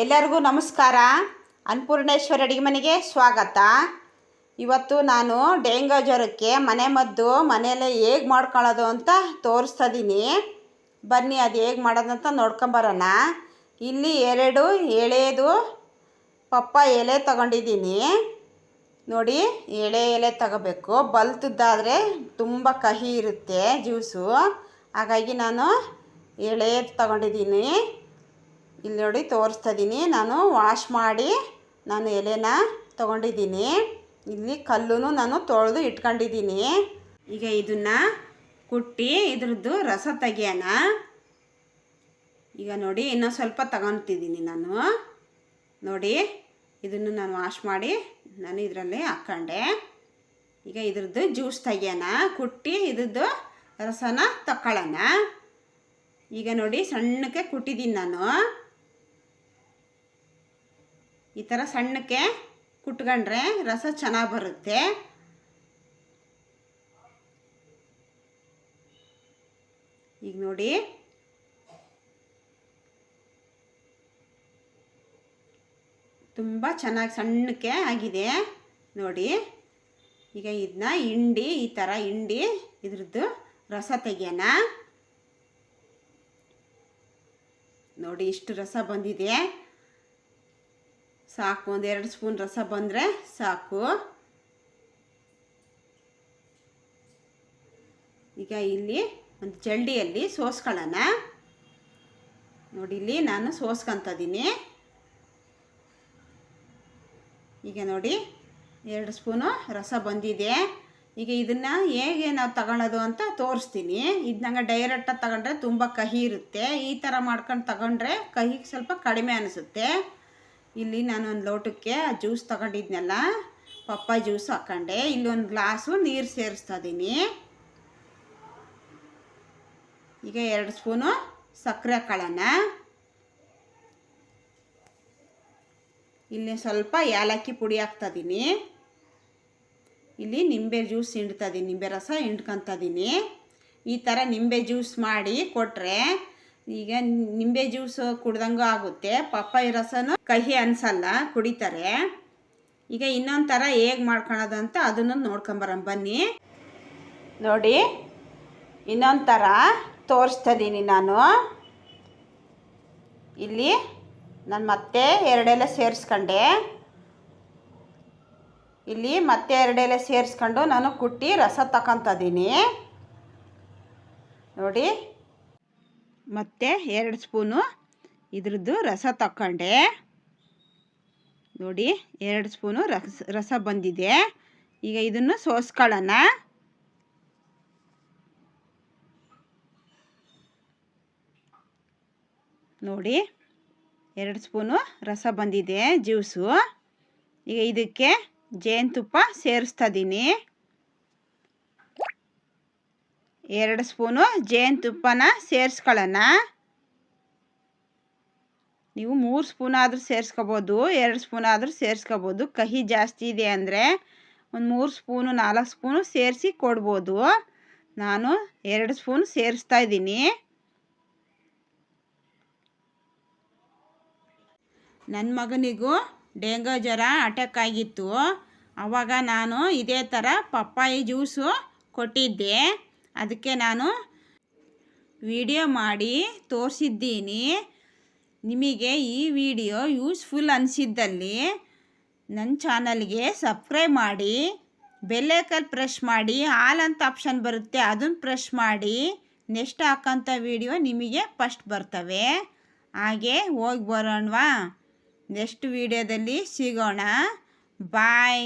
ಎಲ್ಲರಿಗೂ ನಮಸ್ಕಾರ. ಅನ್ನಪೂರ್ಣೇಶ್ವರಿ ಅಡುಗೆ ಮನೆಗೆ ಸ್ವಾಗತ. ಇವತ್ತು ನಾನು ಡೆಂಗೋ ಜ್ವರಕ್ಕೆ ಮನೆ ಮದ್ದು, ಮನೆಯಲ್ಲೇ ಹೇಗೆ ಮಾಡ್ಕೊಳ್ಳೋದು ಅಂತ ತೋರಿಸ್ತಾ ಇದ್ದೀನಿ ಬನ್ನಿ ಅದು ಹೇಗೆ ಮಾಡೋದಂತ ನೋಡ್ಕೊಂಬರೋಣ ಇಲ್ಲಿ ಎರಡು ಎಳೆದು ಪಪ್ಪ ಎಲೆ ತಗೊಂಡಿದ್ದೀನಿ. ನೋಡಿ, ಎಳೆ ಎಲೆ ತಗೋಬೇಕು. ಬಲ್ತದ್ದಾದರೆ ತುಂಬ ಕಹಿ ಇರುತ್ತೆ ಜ್ಯೂಸು. ಹಾಗಾಗಿ ನಾನು ಎಳೆ ತಗೊಂಡಿದ್ದೀನಿ. ಇಲ್ಲಿ ನೋಡಿ ತೋರಿಸ್ತಾ ಇದ್ದೀನಿ ನಾನು ವಾಶ್ ಮಾಡಿ ನಾನು ಎಲೆನ ತೊಗೊಂಡಿದ್ದೀನಿ. ಇಲ್ಲಿ ಕಲ್ಲು ನಾನು ತೊಳೆದು ಇಟ್ಕೊಂಡಿದ್ದೀನಿ. ಈಗ ಇದನ್ನು ಕುಟ್ಟಿ ಇದ್ರದ್ದು ರಸ ತೆಗಿಯೋಣ. ಈಗ ನೋಡಿ ಇನ್ನೂ ಸ್ವಲ್ಪ ತಗೊತಿದ್ದೀನಿ ನಾನು. ನೋಡಿ, ಇದನ್ನು ನಾನು ವಾಶ್ ಮಾಡಿ ನಾನು ಇದರಲ್ಲಿ ಹಾಕ್ಕೊಂಡೆ. ಈಗ ಇದ್ರದ್ದು ಜ್ಯೂಸ್ ತೆಗಿಯೋಣ. ಕುಟ್ಟಿ ಇದ್ರದ್ದು ರಸನ ತಗೊಳ್ಳೋಣ ಈಗ ನೋಡಿ ಸಣ್ಣಕ್ಕೆ ಕುಟ್ಟಿದ್ದೀನಿ ನಾನು. ಈ ಥರ ಸಣ್ಣಕ್ಕೆ ಕುಟ್ಕೊಂಡ್ರೆ ರಸ ಚೆನ್ನಾಗಿ ಬರುತ್ತೆ. ಈಗ ನೋಡಿ. ತುಂಬ ಚೆನ್ನಾಗಿ ಸಣ್ಣಕ್ಕೆ ಆಗಿದೆ. ನೋಡಿ. ಈಗ ಇದನ್ನ ಹಿಂಡಿ, ಈ ಥರ ಹಿಂಡಿ ಇದ್ರದ್ದು ರಸ ತೆಗಿಯೋಣ. ನೋಡಿ, ಇಷ್ಟು ರಸ ಬಂದಿದೆ. ಸಾಕು, ಒಂದು ಎರಡು ಸ್ಪೂನ್ ರಸ ಬಂದರೆ ಸಾಕು. ಈಗ ಇಲ್ಲಿ ಒಂದು ಜಲ್ಡಿಯಲ್ಲಿ ಸೋಸ್ಕೊಳ್ಳೋಣ. ನೋಡಿ, ಇಲ್ಲಿ ನಾನು ಸೋಸ್ಕೊತಿದ್ದೀನಿ ಈಗ ನೋಡಿ, ಎರಡು ಸ್ಪೂನು ರಸ ಬಂದಿದೆ. ಈಗ ಇದನ್ನು ಹೇಗೆ ನಾವು ತಗೊಳ್ಳೋದು ಅಂತ ತೋರಿಸ್ತೀನಿ. ಇದನ್ನಂಗೆ ಡೈರೆಕ್ಟಾಗಿ ತಗೊಂಡ್ರೆ ತುಂಬ ಕಹಿ ಇರುತ್ತೆ. ಈ ಥರ ಮಾಡ್ಕೊಂಡು ತಗೊಂಡ್ರೆ ಕಹಿಗೆ ಸ್ವಲ್ಪ ಕಡಿಮೆ ಅನಿಸುತ್ತೆ. ಇಲ್ಲಿ ನಾನು ಒಂದು ಲೋಟಕ್ಕೆ ಜ್ಯೂಸ್ ತಗೊಂಡಿದ್ನಲ್ಲ, ಪಪ್ಪ ಜ್ಯೂಸ್ ಇಲ್ಲಿ ಒಂದು ಗ್ಲಾಸು ನೀರು ಸೇರಿಸ್ತಾ ಇದ್ದೀನಿ ಈಗ ಎರಡು ಸ್ಪೂನು ಸಕ್ಕರೆ ಹಾಕೊಳ್ಳೋಣ. ಇಲ್ಲಿ ಸ್ವಲ್ಪ ಏಲಕ್ಕಿ ಪುಡಿ ಹಾಕ್ತಾಯಿದ್ದೀನಿ ಇಲ್ಲಿ ನಿಂಬೆ ಜ್ಯೂಸ್ ಹಿಂಡ್ತಾ ಇದ್ದೀನಿ ನಿಂಬೆ ರಸ ಹಿಂಡ್ಕೊತಾ ಇದ್ದೀನಿ ಈ ಥರ ನಿಂಬೆ ಜ್ಯೂಸ್ ಮಾಡಿ ಕೊಟ್ಟರೆ ಈಗ ನಿಂಬೆ ಜ್ಯೂಸ್ ಕುಡ್ದಂಗೂ ಆಗುತ್ತೆ. ಪಪ್ಪಾಯಿ ರಸನೂ ಕಹಿ ಅನಿಸಲ್ಲ, ಕುಡಿತಾರೆ. ಈಗ ಇನ್ನೊಂದು ಥರ ಹೇಗೆ ಮಾಡ್ಕೊಳೋದು ಅಂತ ಅದನ್ನು ನೋಡ್ಕೊಂಬರೋಣ ಬನ್ನಿ. ನೋಡಿ ಇನ್ನೊಂದು ಥರ ತೋರಿಸ್ತಾ ಇದ್ದೀನಿ ನಾನು. ಇಲ್ಲಿ ನಾನು ಮತ್ತೆ ಎರಡೆಲ್ಲ ಸೇರಿಸ್ಕೊಂಡೆ. ಇಲ್ಲಿ ಮತ್ತೆ ಎರಡೆಲ್ಲ ಸೇರಿಸ್ಕೊಂಡು ನಾನು ಕುಟ್ಟಿ ರಸ ತಗೊತಿದ್ದೀನಿ ನೋಡಿ ಮತ್ತು ಎರಡು ಸ್ಪೂನು ಇದ್ರದ್ದು ರಸ ತಗೊಂಡೆ ನೋಡಿ, ಎರಡು ಸ್ಪೂನು ರಸ ರಸ ಬಂದಿದೆ. ಈಗ ಇದನ್ನು ಸೋಸ್ಕೊಳ್ಳೋಣ. ನೋಡಿ, ಎರಡು ಸ್ಪೂನು ರಸ ಬಂದಿದೆ, ಜ್ಯೂಸು. ಈಗ ಇದಕ್ಕೆ ಜೇನುತುಪ್ಪ ಸೇರಿಸ್ತಾ ಇದ್ದೀನಿ ಎರಡು ಸ್ಪೂನು ಜೇನುತುಪ್ಪನ ಸೇರಿಸ್ಕೊಳ್ಳೋಣ. ನೀವು ಮೂರು ಸ್ಪೂನ್ ಆದರೂ ಸೇರಿಸ್ಕೋಬೋದು, ಎರಡು ಸ್ಪೂನ್ ಆದರೂ ಸೇರಿಸ್ಕೋಬೋದು. ಕಹಿ ಜಾಸ್ತಿ ಇದೆ ಅಂದರೆ ಒಂದು ಮೂರು ಸ್ಪೂನು, ನಾಲ್ಕು ಸ್ಪೂನು ಸೇರಿಸಿ ಕೊಡ್ಬೋದು. ನಾನು ಎರಡು ಸ್ಪೂನ್ ಸೇರಿಸ್ತಾ ಇದ್ದೀನಿ. ನನ್ನ ಮಗನಿಗೂ ಡೆಂಗೋ ಜ್ವರ ಅಟ್ಯಾಕ್ ಆಗಿತ್ತು. ಆವಾಗ ನಾನು ಇದೇ ಥರ ಪಪ್ಪಾಯಿ ಜ್ಯೂಸು ಕೊಟ್ಟಿದ್ದೆ. ಅದಕ್ಕೆ ನಾನು ವಿಡಿಯೋ ಮಾಡಿ ತೋರಿಸಿದ್ದೀನಿ. ನಿಮಗೆ ಈ ವಿಡಿಯೋ ಯೂಸ್ಫುಲ್ ಅನಿಸಿದ್ದಲ್ಲಿ ನನ್ನ ಚಾನಲ್ಗೆ ಸಬ್ಸ್ಕ್ರೈಬ್ ಮಾಡಿ ಬೆಲ್ಲೈಕಲ್ ಪ್ರೆಶ್ ಮಾಡಿ, ಆಲ್ ಅಂತ ಆಪ್ಷನ್ ಬರುತ್ತೆ ಅದನ್ನು ಪ್ರೆಶ್ ಮಾಡಿ, ನೆಕ್ಸ್ಟ್ ಹಾಕೋಂಥ ವಿಡಿಯೋ ನಿಮಗೆ ಫಸ್ಟ್ ಬರ್ತವೆ. ಹಾಗೆ ಹೋಗಿ ಬರೋಣವಾ. ನೆಕ್ಸ್ಟ್ ವಿಡಿಯೋದಲ್ಲಿ ಸಿಗೋಣ. ಬಾಯ್.